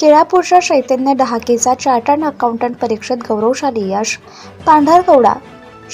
केळापूरच्या चैतन्य डहाकेचा chartered accountant परीक्षेत गौरवशाली यश. पांढरकवडा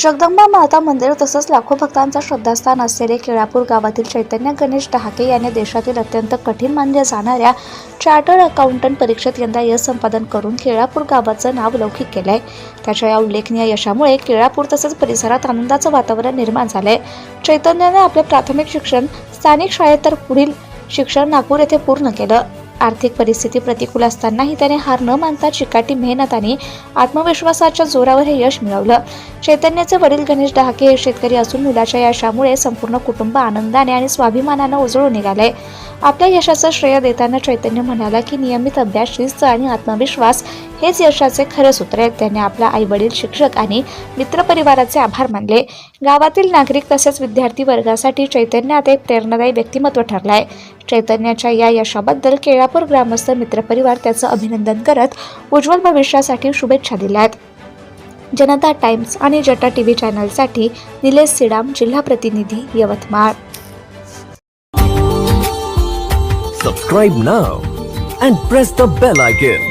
जगदंबा माता मंदिर तसंच लाखो भक्तांचा श्रद्धास्थान असलेले केळापूर गावातील चैतन्य गणेश डहाके याने देशातील अत्यंत कठीण मानल्या जाणाऱ्या चार्टर्ड अकाउंटंट परीक्षेत यंदा यश संपादन करून केळापूर गावाचं नाव लौकिक केलंय. त्याच्या या उल्लेखनीय यशामुळे केळापूर तसंच परिसरात आनंदाचं वातावरण निर्माण झालंय. चैतन्याने आपले प्राथमिक शिक्षण स्थानिक शाळेत तर पुढील शिक्षण नागपूर येथे पूर्ण केलं. आर्थिक परिस्थिती प्रतिकूल असतानाही त्याने हार न मानता चिकाटी मेहनत आणि आत्मविश्वासाच्या जोरावर हे यश मिळवलं. चैतन्याचे वडील गणेश डहाके हे शेतकरी असून मुलाच्या यशामुळे संपूर्ण कुटुंब आनंदाने आणि स्वाभिमानानं उजळून निघाले. आपल्या यशाचं श्रेय देताना चैतन्य म्हणाला की नियमित अभ्यास शिस्त आणि आत्मविश्वास हेच यशाचे खरं सूत्र आहेत त्याने आपला आईवडील शिक्षक आणि मित्रपरिवाराचे आभार मानले. गावातील नागरिक तसेच विद्यार्थी वर्गासाठी चैतन्यात एक प्रेरणादायी व्यक्तिमत्व ठरला आहे. चैतन्याच्या या यशाबद्दल केळापूर ग्रामस्थ मित्रपरिवार त्याचं अभिनंदन करत उज्ज्वल भविष्यासाठी शुभेच्छा दिल्या आहेत. जनता टाइम्स आणि जटा टी व्ही चॅनलसाठी निलेश सिडाम जिल्हा प्रतिनिधी Yavatmal. Subscribe now and press the bell icon